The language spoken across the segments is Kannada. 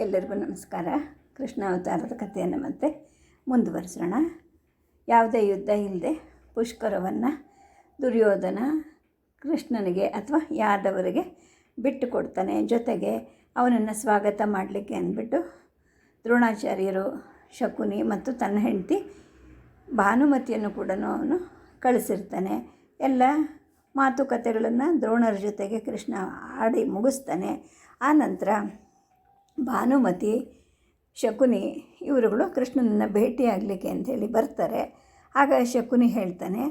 ಎಲ್ಲರಿಗೂ ನಮಸ್ಕಾರ. ಕೃಷ್ಣ ಅವತಾರದ ಕಥೆಯನ್ನು ಮತ್ತೆ ಮುಂದುವರಿಸೋಣ. ಯಾವುದೇ ಯುದ್ಧ ಇಲ್ಲದೆ ಪುಷ್ಕರವನ್ನು, ದುರ್ಯೋಧನ ಕೃಷ್ಣನಿಗೆ ಅಥವಾ ಯಾದವರಿಗೆ ಬಿಟ್ಟು ಕೊಡ್ತಾನೆ. ಜೊತೆಗೆ ಅವನನ್ನು ಸ್ವಾಗತ ಮಾಡಲಿಕ್ಕೆ ಅಂದ್ಬಿಟ್ಟು ದ್ರೋಣಾಚಾರ್ಯರು, ಶಕುನಿ ಮತ್ತು ತನ್ನ ಹೆಂಡತಿ ಭಾನುಮತಿಯನ್ನು ಕೂಡ ಅವನು ಕಳಿಸಿರ್ತಾನೆ. ಎಲ್ಲ ಮಾತುಕತೆಗಳನ್ನು ದ್ರೋಣರ ಜೊತೆಗೆ ಕೃಷ್ಣ ಆಡಿ ಮುಗಿಸ್ತಾನೆ. ಆನಂತರ ಭಾನುಮತಿ, ಶಕುನಿ ಇವರುಗಳು ಕೃಷ್ಣನನ್ನು ಭೇಟಿಯಾಗಲಿಕ್ಕೆ ಅಂಥೇಳಿ ಬರ್ತಾರೆ. ಆಗ ಶಕುನಿ ಹೇಳ್ತಾನೆ,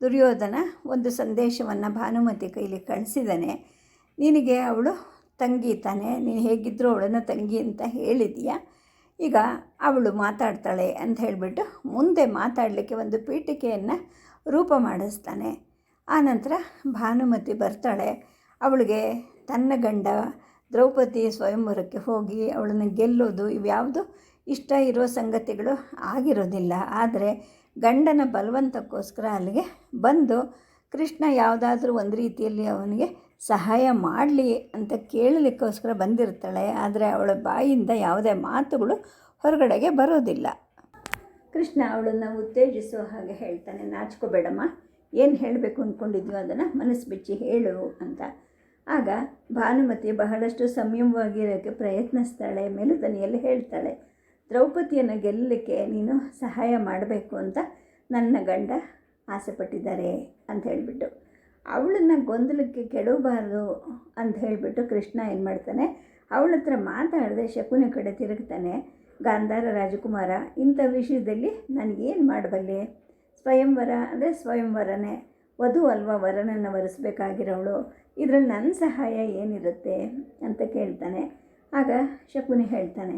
ದುರ್ಯೋಧನ ಒಂದು ಸಂದೇಶವನ್ನು ಭಾನುಮತಿ ಕೈಲಿ ಕಳಿಸಿದ್ದಾನೆ ನಿನಗೆ ಅವಳು ತಂಗಿ ತಾನೆ. ನೀನು ಹೇಗಿದ್ದರೂ ಅವಳನ್ನು ತಂಗಿ ಅಂತ ಹೇಳಿದೀಯ? ಈಗ ಅವಳು ಮಾತಾಡ್ತಾಳೆ ಅಂತ ಹೇಳಿಬಿಟ್ಟು ಮುಂದೆ ಮಾತಾಡಲಿಕ್ಕೆ ಒಂದು ಪೀಠಿಕೆಯನ್ನು ರೂಪ ಮಾಡಿಸ್ತಾನೆ. ಆನಂತರ ಭಾನುಮತಿ ಬರ್ತಾಳೆ. ಅವಳಿಗೆ ತನ್ನ ಗಂಡ ದ್ರೌಪದಿ ಸ್ವಯಂವರಕ್ಕೆ ಹೋಗಿ ಅವಳನ್ನು ಗೆಲ್ಲೋದು ಇವ್ಯಾವುದು ಇಷ್ಟ ಇರೋ ಸಂಗತಿಗಳು ಆಗಿರೋದಿಲ್ಲ. ಆದರೆ ಗಂಡನ ಬಲವಂತಕ್ಕೋಸ್ಕರ ಅಲ್ಲಿಗೆ ಬಂದು ಕೃಷ್ಣ ಯಾವುದಾದ್ರೂ ಒಂದು ರೀತಿಯಲ್ಲಿ ಅವನಿಗೆ ಸಹಾಯ ಮಾಡಲಿ ಅಂತ ಕೇಳಲಿಕ್ಕೋಸ್ಕರ ಬಂದಿರ್ತಾಳೆ. ಆದರೆ ಅವಳ ಬಾಯಿಂದ ಯಾವುದೇ ಮಾತುಗಳು ಹೊರಗಡೆಗೆ ಬರೋದಿಲ್ಲ. ಕೃಷ್ಣ ಅವಳನ್ನು ಉತ್ತೇಜಿಸೋ ಹಾಗೆ ಹೇಳ್ತಾನೆ, ನಾಚ್ಕೋಬೇಡಮ್ಮ, ಏನು ಹೇಳಬೇಕು ಅಂದ್ಕೊಂಡಿದ್ಯೋ ಅದನ್ನು ಮನಸ್ಸು ಬಿಚ್ಚಿ ಹೇಳು ಅಂತ. ಆಗ ಭಾನುಮತಿ ಬಹಳಷ್ಟು ಸಂಯಮವಾಗಿರೋಕ್ಕೆ ಪ್ರಯತ್ನಿಸ್ತಾಳೆ ಮೇಲುದನಿಯಲ್ಲಿ ಹೇಳ್ತಾಳೆ, ದ್ರೌಪದಿಯನ್ನು ಗೆಲ್ಲಲಿಕ್ಕೆ ನೀನು ಸಹಾಯ ಮಾಡಬೇಕು ಅಂತ ನನ್ನ ಗಂಡ ಆಸೆಪಟ್ಟಿದ್ದಾರೆ ಅಂತ ಹೇಳಿಬಿಟ್ಟು. ಅವಳನ್ನು ಗೊಂದಲಕ್ಕೆ ಕೆಡವಬಾರ್ದು ಅಂತ ಹೇಳಿಬಿಟ್ಟು ಕೃಷ್ಣ ಏನು ಮಾಡ್ತಾನೆ, ಅವಳ ಹತ್ರ ಮಾತಾಡದೆ ಶಕುನ ಕಡೆ ತಿರುಗ್ತಾನೆ, ಗಾಂಧಾರ, ರಾಜಕುಮಾರ, ಇಂಥ ವಿಷಯದಲ್ಲಿ ನನಗೇನು ಮಾಡಬಲ್ಲೆ? ಸ್ವಯಂವರ ಅಂದರೆ ಸ್ವಯಂವರನೇ. ವಧು ಅಲ್ವಾ ವರನನ್ನು ವರಿಸ್ಬೇಕಾಗಿರೋವಳು ಇದರಲ್ಲಿ ನನ್ನ ಸಹಾಯ ಏನಿರುತ್ತೆ ಅಂತ ಕೇಳ್ತಾನೆ. ಆಗ ಶಕುನಿ ಹೇಳ್ತಾನೆ,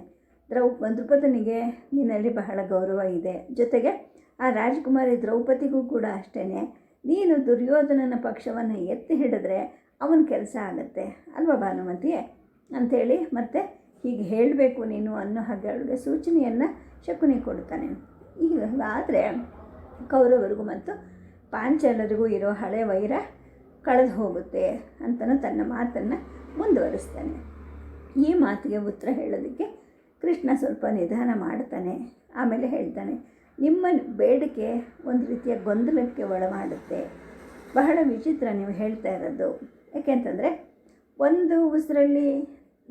ದ್ರೌ, ದ್ರುಪದನಿಗೆ ನಿನ್ನಲ್ಲಿ ಬಹಳ ಗೌರವ ಇದೆ. ಜೊತೆಗೆ ಆ ರಾಜಕುಮಾರಿ ದ್ರೌಪದಿಗೂ ಕೂಡ ಅಷ್ಟೇ ನೀನು ದುರ್ಯೋಧನನ ಪಕ್ಷವನ್ನು ಎತ್ತಿ ಹಿಡಿದ್ರೆ ಅವನ ಕೆಲಸ ಆಗುತ್ತೆ. ಅಲ್ವಾ ಭಾನುಮತಿಯೇ ಅಂಥೇಳಿ ಮತ್ತೆ ಹೀಗೆ ಹೇಳಬೇಕು ನೀನು ಅನ್ನೋ ಹಾಗೆ ಅವಳಿಗೆ ಸೂಚನೆಯನ್ನು ಶಕುನಿ ಕೊಡ್ತಾನೆ. ಈಗ ಆದರೆ ಕೌರವರಿಗೂ ಮತ್ತು ಪಾಂಚಾಲರಿಗೂ ಇರೋ ಹಳೆ ವೈರ ಕಳೆದು ಹೋಗುತ್ತೆ ಅಂತಲೂ ತನ್ನ ಮಾತನ್ನು ಮುಂದುವರಿಸ್ತಾನೆ. ಈ ಮಾತಿಗೆ ಉತ್ತರ ಹೇಳೋದಕ್ಕೆ ಕೃಷ್ಣ ಸ್ವಲ್ಪ ನಿಧಾನ ಮಾಡ್ತಾನೆ. ಆಮೇಲೆ ಹೇಳ್ತಾನೆ, ನಿಮ್ಮ ಬೇಡಿಕೆ ಒಂದು ರೀತಿಯ ಗೊಂದಲಕ್ಕೆ ಒಳಮಾಡುತ್ತೆ. ಬಹಳ ವಿಚಿತ್ರ ನೀವು ಹೇಳ್ತಾ ಇರೋದು. ಯಾಕೆಂತಂದರೆ ಒಂದು ಉಸಿರಲ್ಲಿ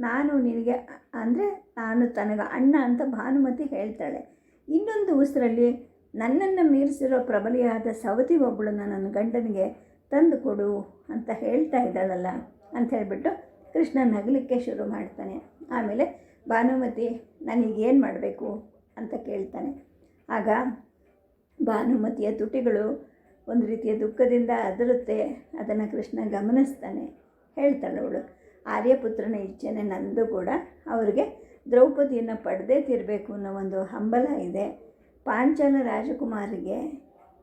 ನಾನು ನಿನಗೆ ಅಂದರೆ ನಾನು ತನಗೆ ಅಣ್ಣ ಅಂತ ಭಾನುಮತಿ ಹೇಳ್ತಾಳೆ. ಇನ್ನೊಂದು ಉಸಿರಲ್ಲಿ ನನ್ನನ್ನು ಮೀರಿಸಿರೋ ಪ್ರಬಲಿಯಾದ ಸವತಿ ಒಬ್ಬಳನ್ನು ನನ್ನ ಗಂಡನಿಗೆ ತಂದು ಕೊಡು ಅಂತ ಹೇಳ್ತಾ ಇದ್ದಾಳಲ್ಲ ಅಂತ ಹೇಳಿಬಿಟ್ಟು ಕೃಷ್ಣ ನಗಲಿಕ್ಕೆ ಶುರು ಮಾಡ್ತಾನೆ. ಆಮೇಲೆ ಭಾನುಮತಿ ನನಗೇನು ಮಾಡಬೇಕು ಅಂತ ಕೇಳ್ತಾನೆ. ಆಗ ಭಾನುಮತಿಯ ತುಟಿಗಳು ಒಂದು ರೀತಿಯ ದುಃಖದಿಂದ ಅದರುತ್ತೆ, ಅದನ್ನು ಕೃಷ್ಣ ಗಮನಿಸ್ತಾನೆ. ಹೇಳ್ತಾಳೆ ಅವಳು, ಆರ್ಯಪುತ್ರನ ಇಚ್ಛೆನೆ ನಂದು ಕೂಡ. ಅವರಿಗೆ ದ್ರೌಪದಿಯನ್ನು ಪಡೆದೇ ತಿರಬೇಕು ಅನ್ನೋ ಒಂದು ಹಂಬಲ ಇದೆ. ಪಾಂಚಾಲ ರಾಜಕುಮಾರಿಗೆ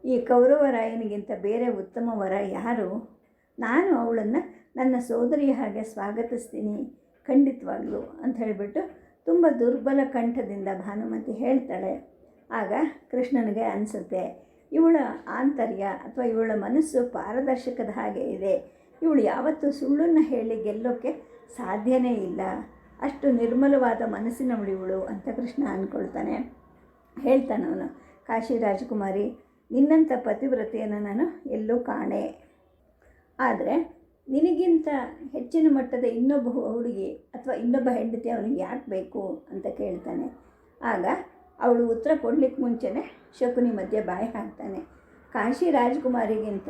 ಈ ಕೌರವರಾಯನಿಗಿಂತ ಬೇರೆ ಉತ್ತಮ ವರ ಯಾರು? ನಾನು ಅವಳನ್ನು ನನ್ನ ಸೋದರಿಯ ಹಾಗೆ ಸ್ವಾಗತಿಸ್ತೀನಿ, ಖಂಡಿತವಾಗಲೂ ಅಂತ ಹೇಳಿಬಿಟ್ಟು ತುಂಬ ದುರ್ಬಲ ಕಂಠದಿಂದ ಭಾನುಮತಿ ಹೇಳ್ತಾಳೆ. ಆಗ ಕೃಷ್ಣನಿಗೆ ಅನಿಸುತ್ತೆ, ಇವಳ ಆಂತರ್ಯ ಅಥವಾ ಇವಳ ಮನಸ್ಸು ಪಾರದರ್ಶಕದ ಹಾಗೆ ಇದೆ. ಇವಳು ಯಾವತ್ತೂ ಸುಳ್ಳನ್ನು ಹೇಳಿ ಗೆಲ್ಲೋಕ್ಕೆ ಸಾಧ್ಯನೇ ಇಲ್ಲ. ಅಷ್ಟು ನಿರ್ಮಲವಾದ ಮನಸ್ಸಿನವಳು ಇವಳು ಅಂತ ಕೃಷ್ಣ ಅಂದ್ಕೊಳ್ತಾನೆ ಹೇಳ್ತಾನೆ ಅವನು. ಕಾಶಿ ರಾಜಕುಮಾರಿ, ನಿನ್ನಂಥ ಪತಿವ್ರತೆಯನ್ನು ನಾನು ಎಲ್ಲೂ ಕಾಣೆ. ಆದರೆ ನಿನಗಿಂತ ಹೆಚ್ಚಿನ ಮಟ್ಟದ ಇನ್ನೊಬ್ಬ ಹುಡುಗಿ ಅಥವಾ ಇನ್ನೊಬ್ಬ ಹೆಂಡತಿ ಅವನಿಗೆ ಯಾಕೆ ಬೇಕು ಅಂತ ಕೇಳ್ತಾನೆ. ಆಗ ಅವಳು ಉತ್ತರ ಕೊಡಲಿಕ್ಕೆ ಮುಂಚೆನೇ ಶಕುನಿ ಮಧ್ಯೆ ಬಾಯಿ ಹಾಕ್ತಾನೆ. ಕಾಶಿ ರಾಜಕುಮಾರಿಗಿಂತ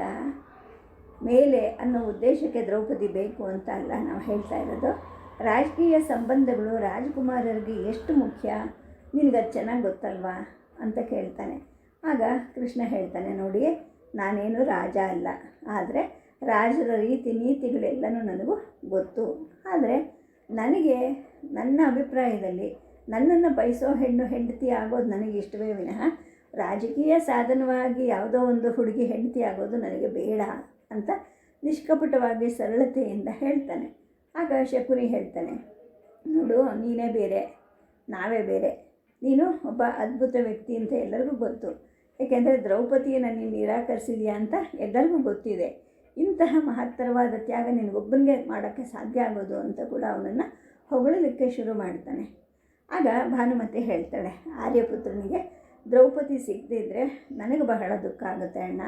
ಮೇಲೆ ಅನ್ನೋ ಉದ್ದೇಶಕ್ಕೆ ದ್ರೌಪದಿ ಬೇಕು ಅಂತ ಅಲ್ಲ ನಾವು ಹೇಳ್ತಾ ಇರೋದು. ರಾಜಕೀಯ ಸಂಬಂಧಗಳು ರಾಜಕುಮಾರರಿಗೆ ಎಷ್ಟು ಮುಖ್ಯ? ನಿನಗದು ಚೆನ್ನಾಗಿ ಗೊತ್ತಲ್ವಾ ಅಂತ ಕೇಳ್ತಾನೆ. ಆಗ ಕೃಷ್ಣ ಹೇಳ್ತಾನೆ ನೋಡಿ ನಾನೇನು ರಾಜ ಅಲ್ಲ. ಆದರೆ ರಾಜರ ರೀತಿ ನೀತಿಗಳೆಲ್ಲನೂ ನನಗೂ ಗೊತ್ತು. ಆದರೆ ನನಗೆ ನನ್ನ ಅಭಿಪ್ರಾಯದಲ್ಲಿ ನನ್ನನ್ನು ಬಯಸೋ ಹೆಣ್ಣು ಹೆಂಡತಿ ಆಗೋದು ನನಗೆ ಇಷ್ಟವೇ ವಿನಃ ರಾಜಕೀಯ ಸಾಧನವಾಗಿ ಯಾವುದೋ ಒಂದು ಹುಡುಗಿ ಹೆಂಡತಿ ಆಗೋದು ನನಗೆ ಬೇಡ ಅಂತ ನಿಷ್ಕಪಟವಾಗಿ ಸರಳತೆಯಿಂದ ಹೇಳ್ತಾನೆ. ಆಗ ಶಕುನಿ ಹೇಳ್ತಾನೆ, ನೋಡು, ನೀನೇ ಬೇರೆ, ನಾವೇ ಬೇರೆ. ನೀನು ಒಬ್ಬ ಅದ್ಭುತ ವ್ಯಕ್ತಿ ಅಂತ ಎಲ್ಲರಿಗೂ ಗೊತ್ತು. ಏಕೆಂದರೆ ದ್ರೌಪದಿಯನ್ನು ನೀನು ನಿರಾಕರಿಸಿದೆಯಾ ಅಂತ ಎಲ್ಲರಿಗೂ ಗೊತ್ತಿದೆ. ಇಂತಹ ಮಹತ್ತರವಾದ ತ್ಯಾಗ ನಿನಗೊಬ್ಬನಿಗೆ ಮಾಡೋಕ್ಕೆ ಸಾಧ್ಯ ಆಗೋದು ಅಂತ ಕೂಡ ಅವನನ್ನು ಹೊಗಳಲಿಕ್ಕೆ ಶುರು ಮಾಡ್ತಾನೆ. ಆಗ ಭಾನುಮತಿ ಹೇಳ್ತಾಳೆ, ಆರ್ಯಪುತ್ರನಿಗೆ, ದ್ರೌಪದಿ ಸಿಗದಿದ್ದರೆ ನನಗೆ ಬಹಳ ದುಃಖ ಆಗುತ್ತೆ ಅಣ್ಣ.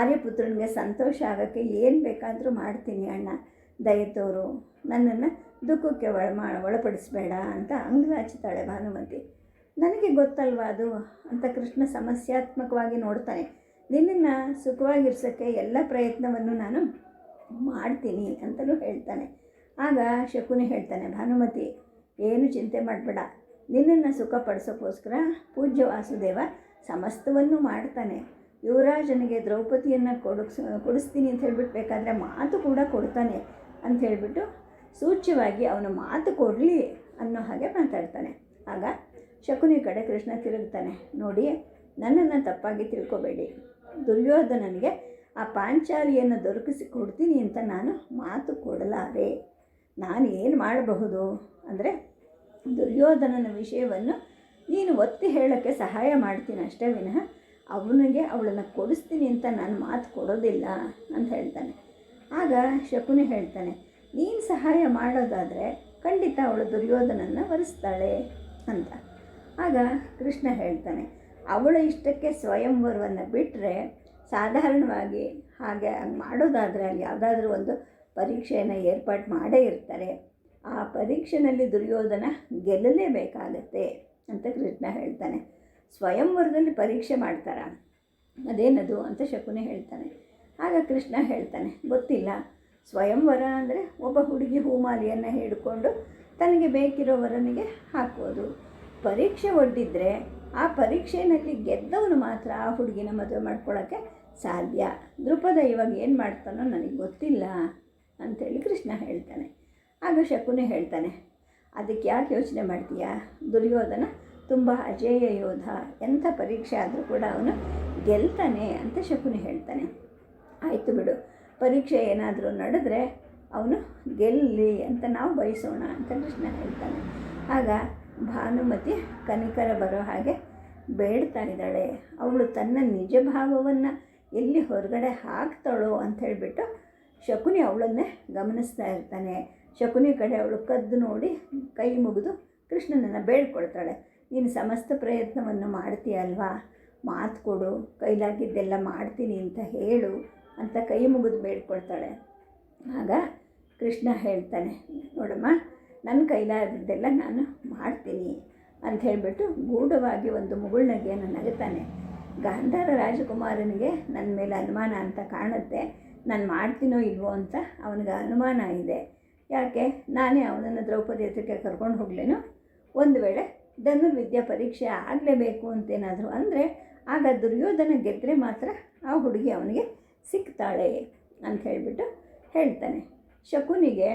ಆರ್ಯಪುತ್ರನಿಗೆ ಸಂತೋಷ ಆಗೋಕ್ಕೆ ಏನು ಬೇಕಾದರೂ ಮಾಡ್ತೀನಿ ಅಣ್ಣ. ದಯತೋರು ನನ್ನನ್ನು ದುಃಖಕ್ಕೆ ಒಳ ಮಾ ಒಳಪಡಿಸ್ಬೇಡ ಅಂತ ಅಂಗಲಾಚುತ್ತಾಳೆ ಭಾನುಮತಿ. ನನಗೆ ಗೊತ್ತಲ್ವಾ ಅದು? ಅಂತ ಕೃಷ್ಣ ಸಮಸ್ಯಾತ್ಮಕವಾಗಿ ನೋಡ್ತಾನೆ. ನಿನ್ನನ್ನು ಸುಖವಾಗಿರ್ಸೋಕ್ಕೆ ಎಲ್ಲ ಪ್ರಯತ್ನವನ್ನು ನಾನು ಮಾಡ್ತೀನಿ ಅಂತಲೂ ಹೇಳ್ತಾನೆ. ಆಗ ಶಕುನಿ ಹೇಳ್ತಾನೆ, ಭಾನುಮತಿ, ಏನು ಚಿಂತೆ ಮಾಡಬೇಡ. ನಿನ್ನನ್ನು ಸುಖಪಡಿಸೋಕ್ಕೋಸ್ಕರ ಪೂಜ್ಯ ವಾಸುದೇವ ಸಮಸ್ತವನ್ನು ಮಾಡ್ತಾನೆ. ಯುವರಾಜನಿಗೆ ದ್ರೌಪದಿಯನ್ನು ಕೊಡಿಸ್ ಕೊಡಿಸ್ತೀನಿ ಅಂತ ಹೇಳ್ಬಿಟ್ಟು ಬೇಕಾದರೆ ಮಾತು ಕೂಡ ಕೊಡ್ತಾನೆ ಅಂತ ಹೇಳಿಬಿಟ್ಟು ಸೂಚ್ಯವಾಗಿ ಅವನು ಮಾತು ಕೊಡಲಿ ಅನ್ನೋ ಹಾಗೆ ಮಾತಾಡ್ತಾನೆ. ಆಗ ಶಕುನಿ ಕಡೆ ಕೃಷ್ಣ ತಿರುಗ್ತಾನೆ. ನೋಡಿ, ನನ್ನನ್ನು ತಪ್ಪಾಗಿ ತಿಳ್ಕೊಬೇಡಿ. ದುರ್ಯೋಧನನಿಗೆ ಆ ಪಾಂಚಾಲಿಯನ್ನು ದೊರಕಿಸಿ ಕೊಡ್ತೀನಿ ಅಂತ ನಾನು ಮಾತು ಕೊಡಲಾರೆ. ನಾನು ಏನು ಮಾಡಬಹುದು? ಅಂದರೆ, ದುರ್ಯೋಧನನ ವಿಷಯವನ್ನು ನೀನು ಒತ್ತಿ ಹೇಳೋಕ್ಕೆ ಸಹಾಯ ಮಾಡ್ತೀನಿ ಅಷ್ಟೇ ವಿನಃ, ಅವನಿಗೆ ಅವಳನ್ನು ಕೊಡಿಸ್ತೀನಿ ಅಂತ ನಾನು ಮಾತು ಕೊಡೋದಿಲ್ಲ ಅಂತ ಹೇಳ್ತಾನೆ. ಆಗ ಶಕುನಿ ಹೇಳ್ತಾನೆ, ನೀನು ಸಹಾಯ ಮಾಡೋದಾದರೆ ಖಂಡಿತ ಅವಳು ದುರ್ಯೋಧನನ್ನು ವರಿಸ್ತಾಳೆ ಅಂತ. ಆಗ ಕೃಷ್ಣ ಹೇಳ್ತಾನೆ, ಅವಳ ಇಷ್ಟಕ್ಕೆ ಸ್ವಯಂವರವನ್ನು ಬಿಟ್ಟರೆ ಸಾಧಾರಣವಾಗಿ ಹಾಗೆ ಹಂಗೆ ಮಾಡೋದಾದರೆ ಅಲ್ಲಿ ಯಾವುದಾದ್ರೂ ಒಂದು ಪರೀಕ್ಷೆಯನ್ನು ಏರ್ಪಾಟ್ ಮಾಡೇ ಇರ್ತಾರೆ. ಆ ಪರೀಕ್ಷೆಯಲ್ಲಿ ದುರ್ಯೋಧನ ಗೆಲ್ಲಲೇಬೇಕಾಗತ್ತೆ ಅಂತ ಕೃಷ್ಣ ಹೇಳ್ತಾನೆ. ಸ್ವಯಂವರದಲ್ಲಿ ಪರೀಕ್ಷೆ ಮಾಡ್ತಾರ? ಅದೇನದು? ಅಂತ ಶಕುನಿ ಹೇಳ್ತಾನೆ. ಆಗ ಕೃಷ್ಣ ಹೇಳ್ತಾನೆ, ಗೊತ್ತಿಲ್ಲ. ಸ್ವಯಂವರ ಅಂದರೆ ಒಬ್ಬ ಹುಡುಗಿ ಹೂಮಾಲಿಯನ್ನು ಹಿಡ್ಕೊಂಡು ತನಗೆ ಬೇಕಿರೋ ವರನಿಗೆ ಹಾಕೋದು. ಪರೀಕ್ಷೆ ಒಡ್ಡಿದ್ರೆ ಆ ಪರೀಕ್ಷೆಯಲ್ಲಿ ಗೆದ್ದವನು ಮಾತ್ರ ಆ ಹುಡುಗಿನ ಮದುವೆ ಮಾಡ್ಕೊಳ್ಳೋಕ್ಕೆ ಸಾಧ್ಯ. ದೃಪದ ಇವಾಗ ಏನು ಮಾಡ್ತಾನೋ ನನಗೆ ಗೊತ್ತಿಲ್ಲ ಅಂಥೇಳಿ ಕೃಷ್ಣ ಹೇಳ್ತಾನೆ. ಆಗ ಶಕುನೇ ಹೇಳ್ತಾನೆ, ಅದಕ್ಕೆ ಯಾಕೆ ಯೋಚನೆ ಮಾಡ್ತೀಯಾ? ದುರ್ಯೋಧನ ತುಂಬ ಅಜೇಯ ಯೋಧ. ಎಂಥ ಪರೀಕ್ಷೆ ಆದರೂ ಕೂಡ ಅವನು ಗೆಲ್ತಾನೆ ಅಂತ ಶಕುನಿ ಹೇಳ್ತಾನೆ. ಆಯಿತು ಬಿಡು, ಪರೀಕ್ಷೆ ಏನಾದರೂ ನಡೆದ್ರೆ ಅವನು ಗೆಲ್ಲಿ ಅಂತ ನಾವು ಬಯಸೋಣ ಅಂತ ಕೃಷ್ಣ ಹೇಳ್ತಾನೆ. ಆಗ ಭಾನುಮತಿ ಕನಿಕರ ಬರೋ ಹಾಗೆ ಬೇಡ್ತಾ ಇದ್ದಾಳೆ. ಅವಳು ತನ್ನ ನಿಜ ಭಾವವನ್ನು ಎಲ್ಲಿ ಹೊರಗಡೆ ಹಾಕ್ತಾಳೋ ಅಂತ ಹೇಳಿಬಿಟ್ಟು ಶಕುನಿ ಅವಳನ್ನೇ ಗಮನಿಸ್ತಾ ಇರ್ತಾನೆ. ಶಕುನಿ ಕಡೆ ಅವಳು ಕದ್ದು ನೋಡಿ ಕೈ ಮುಗಿದು ಕೃಷ್ಣನನ್ನು ಬೇಡ್ಕೊಳ್ತಾಳೆ. ನೀನು ಸಮಸ್ತ ಪ್ರಯತ್ನವನ್ನು ಮಾಡ್ತೀಯಲ್ವಾ ಮಾತು ಕೊಡು, ಕೈಲಾಗಿದ್ದೆಲ್ಲ ಮಾಡ್ತೀನಿ ಅಂತ ಹೇಳು ಅಂತ ಕೈ ಮುಗಿದು ಬೇಡ್ಕೊಳ್ತಾಳೆ. ಆಗ ಕೃಷ್ಣ ಹೇಳ್ತಾನೆ, ನೋಡಮ್ಮ ನನ್ನ ಕೈಲಾದದ್ದೆಲ್ಲ ನಾನು ಮಾಡ್ತೀನಿ ಅಂತ ಹೇಳಿಬಿಟ್ಟು ಗೂಢವಾಗಿ ಒಂದು ಮುಗುಳ್ನಗೆಯನ್ನು ನಗುತ್ತಾನೆ. ಗಾಂಧಾರ ರಾಜಕುಮಾರನಿಗೆ ನನ್ನ ಮೇಲೆ ಅನುಮಾನ ಅಂತ ಕಾಣುತ್ತೆ. ನಾನು ಮಾಡ್ತೀನೋ ಇಲ್ವೋ ಅಂತ ಅವನಿಗೆ ಅನುಮಾನ ಇದೆ. ಯಾಕೆ? ನಾನೇ ಅವನನ್ನು ದ್ರೌಪದಿ ಹತ್ರಕ್ಕೆ ಕರ್ಕೊಂಡು ಹೋಗ್ಲೇನು? ಒಂದು ವೇಳೆ ಧನುರ್ವಿದ್ಯಾ ಪರೀಕ್ಷೆ ಆಗಲೇಬೇಕು ಅಂತೇನಾದರೂ ಅಂದರೆ ಆಗ ದುರ್ಯೋಧನ ಗೆದ್ದರೆ ಮಾತ್ರ ಆ ಹುಡುಗಿ ಅವನಿಗೆ ಸಿಕ್ತಾಳೆ ಅಂತ ಹೇಳಿಬಿಟ್ಟು ಹೇಳ್ತಾನೆ. ಶಕುನಿಗೆ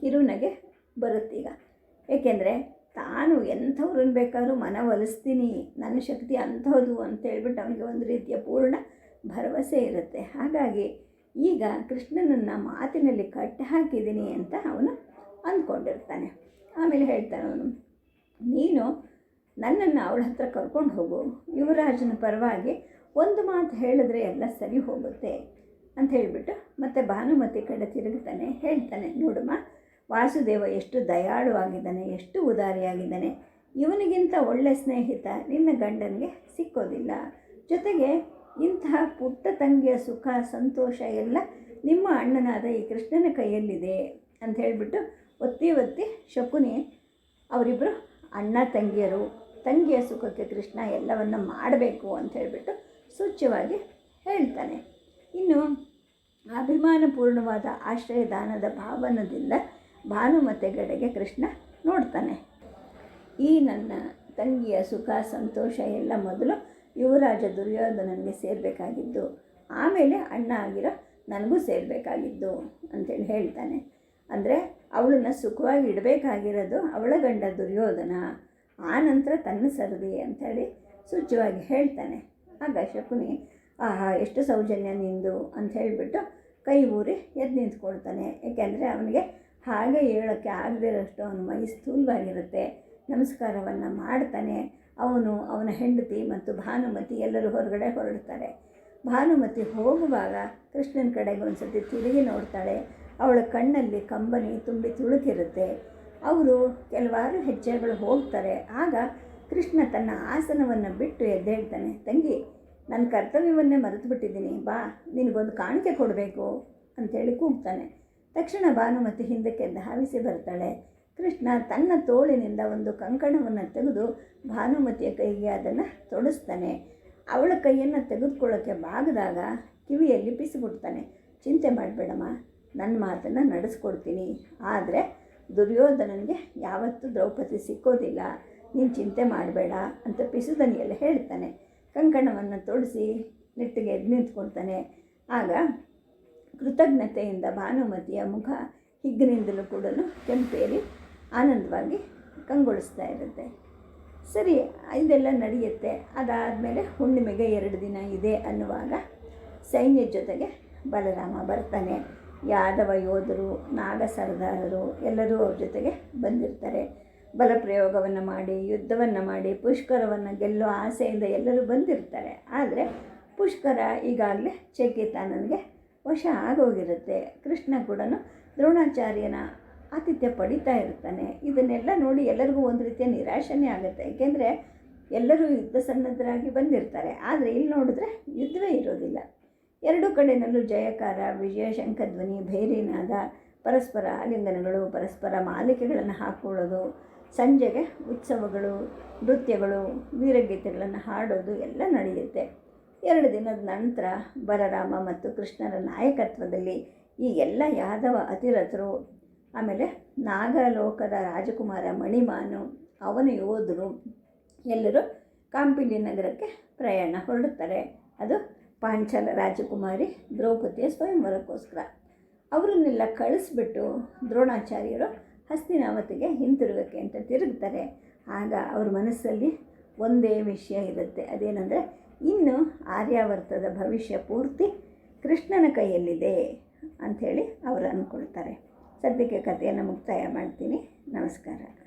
ಕಿರುನಗೆ ಬರುತ್ತೀಗ ಏಕೆಂದರೆ ತಾನು ಎಂಥವ್ರನ್ನ ಬೇಕಾದ್ರೂ ಮನವೊಲಿಸ್ತೀನಿ ನನ್ನ ಶಕ್ತಿ ಅಂಥದ್ದು ಅಂತ ಹೇಳ್ಬಿಟ್ಟು ಅವನಿಗೆ ಒಂದು ರೀತಿಯ ಪೂರ್ಣ ಭರವಸೆ ಇರುತ್ತೆ. ಹಾಗಾಗಿ ಈಗ ಕೃಷ್ಣನನ್ನು ಮಾತಿನಲ್ಲಿ ಕಟ್ಟಿ ಹಾಕಿದ್ದೀನಿ ಅಂತ ಅವನು ಅಂದ್ಕೊಂಡಿರ್ತಾನೆ. ಆಮೇಲೆ ಹೇಳ್ತಾನೆ ಅವನು, ನೀನು ನನ್ನನ್ನು ಅವಳ ಹತ್ರ ಕರ್ಕೊಂಡು ಹೋಗು. ಯುವರಾಜನ ಪರವಾಗಿ ಒಂದು ಮಾತು ಹೇಳಿದ್ರೆ ಎಲ್ಲ ಸರಿ ಹೋಗುತ್ತೆ ಅಂತ ಹೇಳಿಬಿಟ್ಟು ಮತ್ತೆ ಭಾನುಮತಿ ಕಡೆ ತಿರುಗ್ತಾನೆ, ಹೇಳ್ತಾನೆ, ನೋಡಮ್ಮ ವಾಸುದೇವ ಎಷ್ಟು ದಯಾಳುವಾಗಿದ್ದಾನೆ, ಎಷ್ಟು ಉದಾರಿಯಾಗಿದ್ದಾನೆ. ಇವನಿಗಿಂತ ಒಳ್ಳೆ ಸ್ನೇಹಿತ ನಿನ್ನ ಗಂಡನಿಗೆ ಸಿಕ್ಕೋದಿಲ್ಲ. ಜೊತೆಗೆ ಇಂತಹ ಪುಟ್ಟ ತಂಗಿಯ ಸುಖ, ಸಂತೋಷ ಎಲ್ಲ ನಿಮ್ಮ ಅಣ್ಣನಾದ ಈ ಕೃಷ್ಣನ ಕೈಯಲ್ಲಿದೆ ಅಂತ ಹೇಳಿಬಿಟ್ಟು ಒತ್ತಿ ಒತ್ತಿ ಶಕುನಿ ಅವರಿಬ್ಬರು ಅಣ್ಣ ತಂಗಿಯರು, ತಂಗಿಯ ಸುಖಕ್ಕೆ ಕೃಷ್ಣ ಎಲ್ಲವನ್ನು ಮಾಡಬೇಕು ಅಂತ ಹೇಳಿಬಿಟ್ಟು ಸೂಚ್ಯವಾಗಿ ಹೇಳ್ತಾನೆ. ಇನ್ನು ಅಭಿಮಾನಪೂರ್ಣವಾದ ಆಶ್ರಯದಾನದ ಭಾವನದಿಂದ ಭಾನುಮತಿಗಡೆಗೆ ಕೃಷ್ಣ ನೋಡ್ತಾನೆ. ಈ ನನ್ನ ತಂಗಿಯ ಸುಖ, ಸಂತೋಷ ಎಲ್ಲ ಮೊದಲು ಯುವರಾಜ ದುರ್ಯೋಧನನಿಗೆ ಸೇರಬೇಕಾಗಿದ್ದು, ಆಮೇಲೆ ಅಣ್ಣ ಆಗಿರೋ ನನಗೂ ಸೇರಬೇಕಾಗಿದ್ದು ಅಂತೇಳಿ ಹೇಳ್ತಾನೆ. ಅಂದರೆ ಅವಳನ್ನು ಸುಖವಾಗಿ ಇಡಬೇಕಾಗಿರೋದು ಅವಳ ಗಂಡ ದುರ್ಯೋಧನ, ಆ ನಂತರ ತನ್ನ ಸರದಿ ಅಂಥೇಳಿ ಸೂಚ್ಯವಾಗಿ ಹೇಳ್ತಾನೆ. ಆಗ ಶಕುನಿ, ಆಹಾ, ಎಷ್ಟು ಸೌಜನ್ಯ ನಿಂದು ಅಂತ ಹೇಳಿಬಿಟ್ಟು ಕೈ ಊರಿ ಎದ್ದು ನಿಂತ್ಕೊಳ್ತಾನೆ. ಏಕೆಂದರೆ ಅವನಿಗೆ ಹಾಗೆ ಹೇಳೋಕ್ಕೆ ಆಗದಿರೋಷ್ಟು ಅವನ ಮೈ ಸ್ಥೂಲವಾಗಿರುತ್ತೆ. ನಮಸ್ಕಾರವನ್ನು ಮಾಡ್ತಾನೆ. ಅವನು ಅವನ ಹೆಂಡತಿ ಮತ್ತು ಭಾನುಮತಿ ಎಲ್ಲರೂ ಹೊರಗಡೆ ಹೊರಡ್ತಾರೆ. ಭಾನುಮತಿ ಹೋಗುವಾಗ ಕೃಷ್ಣನ ಕಡೆಗೆ ಒಂದು ಸತಿ ತಿರುಗಿ ನೋಡ್ತಾಳೆ. ಅವಳ ಕಣ್ಣಲ್ಲಿ ಕಂಬನಿ ತುಂಬಿ ತುಳುಕಿರುತ್ತೆ. ಅವರು ಕೆಲವಾರು ಹೆಜ್ಜೆಗಳು ಹೋಗ್ತಾರೆ. ಆಗ ಕೃಷ್ಣ ತನ್ನ ಆಸನವನ್ನು ಬಿಟ್ಟು ಎದ್ದೇಳ್ತಾನೆ. ತಂಗಿ, ನನ್ನ ಕರ್ತವ್ಯವನ್ನೇ ಮರೆತು ಬಿಟ್ಟಿದ್ದೀನಿ ಬಾ, ನಿನಗೊಂದು ಕಾಣಿಕೆ ಕೊಡಬೇಕು ಅಂತೇಳಿ ಕೂಗ್ತಾನೆ. ತಕ್ಷಣ ಭಾನುಮತಿ ಹಿಂದಕ್ಕೆ ಧಾವಿಸಿ ಬರ್ತಾಳೆ. ಕೃಷ್ಣ ತನ್ನ ತೋಳಿನಿಂದ ಒಂದು ಕಂಕಣವನ್ನು ತೆಗೆದು ಭಾನುಮತಿಯ ಕೈಗೆ ಅದನ್ನು ತೊಡಿಸ್ತಾನೆ. ಅವಳ ಕೈಯನ್ನು ತೆಗೆದುಕೊಳ್ಳೋಕ್ಕೆ ಬಾಗದಾಗ ಕಿವಿಯಲ್ಲಿ ಬಿಸಿಬಿಡ್ತಾನೆ. ಚಿಂತೆ ಮಾಡಬೇಡಮ್ಮ ನನ್ನ ಮಾತನ್ನು ನಡೆಸ್ಕೊಡ್ತೀನಿ. ಆದರೆ ದುರ್ಯೋಧನನಿಗೆ ಯಾವತ್ತೂ ದ್ರೌಪದಿ ಸಿಕ್ಕೋದಿಲ್ಲ. ನೀನು ಚಿಂತೆ ಮಾಡಬೇಡ ಅಂತ ಪಿಸುದನಿಯಲ್ಲಿ ಹೇಳ್ತಾನೆ. ಕಂಕಣವನ್ನು ತೊಡಿಸಿ ನೆಟ್ಟಿಗೆ ನಿಂತ್ಕೊಳ್ತಾನೆ. ಆಗ ಕೃತಜ್ಞತೆಯಿಂದ ಭಾನುಮತಿಯ ಮುಖ ಹಿಗ್ಗಿನಿಂದಲೂ ಕೂಡ ಕೆಂಪೇರಿ ಆನಂದವಾಗಿ ಕಂಗೊಳಿಸ್ತಾ ಇರುತ್ತೆ. ಸರಿ, ಇದೆಲ್ಲ ನಡೆಯುತ್ತೆ. ಅದಾದಮೇಲೆ ಹುಣ್ಣಿಮೆಗೆ ಎರಡು ದಿನ ಇದೆ ಅನ್ನುವಾಗ ಸೈನ್ಯ ಜೊತೆಗೆ ಬಲರಾಮ ಬರ್ತಾನೆ. ಯಾದವ ಯೋಧರು, ನಾಗ ಸರ್ದಾರರು ಎಲ್ಲರೂ ಅವ್ರ ಜೊತೆಗೆ ಬಂದಿರ್ತಾರೆ. ಬಲಪ್ರಯೋಗವನ್ನು ಮಾಡಿ, ಯುದ್ಧವನ್ನು ಮಾಡಿ, ಪುಷ್ಕರವನ್ನು ಗೆಲ್ಲೋ ಆಸೆಯಿಂದ ಎಲ್ಲರೂ ಬಂದಿರ್ತಾರೆ. ಆದರೆ ಪುಷ್ಕರ ಈಗಾಗಲೇ ಚೇಕಿತಾನನಿಗೆ ವಶ ಆಗೋಗಿರುತ್ತೆ. ಕೃಷ್ಣ ಕೂಡ ದ್ರೋಣಾಚಾರ್ಯನ ಆತಿಥ್ಯ ಪಡಿತಾ ಇರ್ತಾನೆ. ಇದನ್ನೆಲ್ಲ ನೋಡಿ ಎಲ್ಲರಿಗೂ ಒಂದು ರೀತಿಯ ನಿರಾಶೆನೇ ಆಗುತ್ತೆ. ಏಕೆಂದರೆ ಎಲ್ಲರೂ ಯುದ್ಧ ಸನ್ನದ್ಧರಾಗಿ ಬಂದಿರ್ತಾರೆ. ಆದರೆ ಇಲ್ಲಿ ನೋಡಿದ್ರೆ ಯುದ್ಧವೇ ಇರೋದಿಲ್ಲ. ಎರಡೂ ಕಡೆಯಲ್ಲೂ ಜಯಕಾರ, ವಿಜಯ ಶಂಖಧ್ವನಿ ಭೈರಿನಾದ, ಪರಸ್ಪರ ಆಲಿಂಗನಗಳು, ಪರಸ್ಪರ ಮಾಲಿಕೆಗಳನ್ನು ಹಾಕ್ಕೊಳ್ಳೋದು ಸಂಜೆಗೆ ಉತ್ಸವಗಳು, ನೃತ್ಯಗಳು, ವೀರಗೀತೆಗಳನ್ನು ಹಾಡೋದು ಎಲ್ಲ ನಡೆಯುತ್ತೆ. ಎರಡು ದಿನದ ನಂತರ ಬಲರಾಮ ಮತ್ತು ಕೃಷ್ಣರ ನಾಯಕತ್ವದಲ್ಲಿ ಈ ಎಲ್ಲ ಯಾದವ ಅತಿರಥರು, ಆಮೇಲೆ ನಾಗಲೋಕದ ರಾಜಕುಮಾರ ಮಣಿಮಾನು, ಅವನ ಯೋಧರು, ಎಲ್ಲರೂ ಕಾಂಪಿಲಿ ನಗರಕ್ಕೆ ಪ್ರಯಾಣ ಹೊರಡುತ್ತಾರೆ. ಅದು ಪಾಂಚಾಲ ರಾಜಕುಮಾರಿ ದ್ರೌಪದಿಯ ಸ್ವಯಂವರಕ್ಕೋಸ್ಕರ. ಅವರನ್ನೆಲ್ಲ ಕಳಿಸ್ಬಿಟ್ಟು ದ್ರೋಣಾಚಾರ್ಯರು ಹಸ್ತಿನಾವತಿಗೆ ಹಿಂತಿರುಗಕ್ಕೆ ಅಂತ ತಿರುಗ್ತಾರೆ. ಆಗ ಅವ್ರ ಮನಸ್ಸಲ್ಲಿ ಒಂದೇ ವಿಷಯ ಇರುತ್ತೆ. ಅದೇನೆಂದರೆ ಇನ್ನು ಆರ್ಯಾವರ್ತದ ಭವಿಷ್ಯ ಪೂರ್ತಿ ಕೃಷ್ಣನ ಕೈಯಲ್ಲಿದೆ ಅಂಥೇಳಿ ಅವರು ಅಂದ್ಕೊಳ್ತಾರೆ. ಸದ್ಯಕ್ಕೆ ಕಥೆಯನ್ನು ಮುಕ್ತಾಯ ಮಾಡ್ತೀನಿ. ನಮಸ್ಕಾರ.